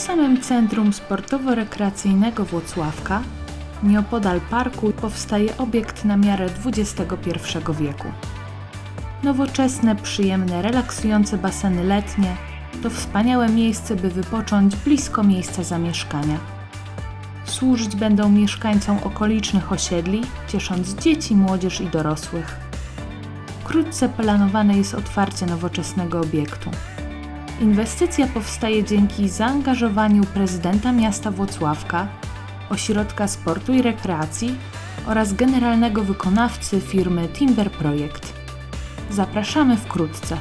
samym centrum sportowo-rekreacyjnego Włocławka, nieopodal parku, powstaje obiekt na miarę XXI wieku. Nowoczesne, przyjemne, relaksujące baseny letnie to wspaniałe miejsce, by wypocząć blisko miejsca zamieszkania. Służyć będą mieszkańcom okolicznych osiedli, ciesząc dzieci, młodzież i dorosłych. Wkrótce planowane jest otwarcie nowoczesnego obiektu. Inwestycja powstaje dzięki zaangażowaniu prezydenta miasta Włocławka, Ośrodka Sportu i Rekreacji oraz generalnego wykonawcy firmy Timber Projekt. Zapraszamy wkrótce.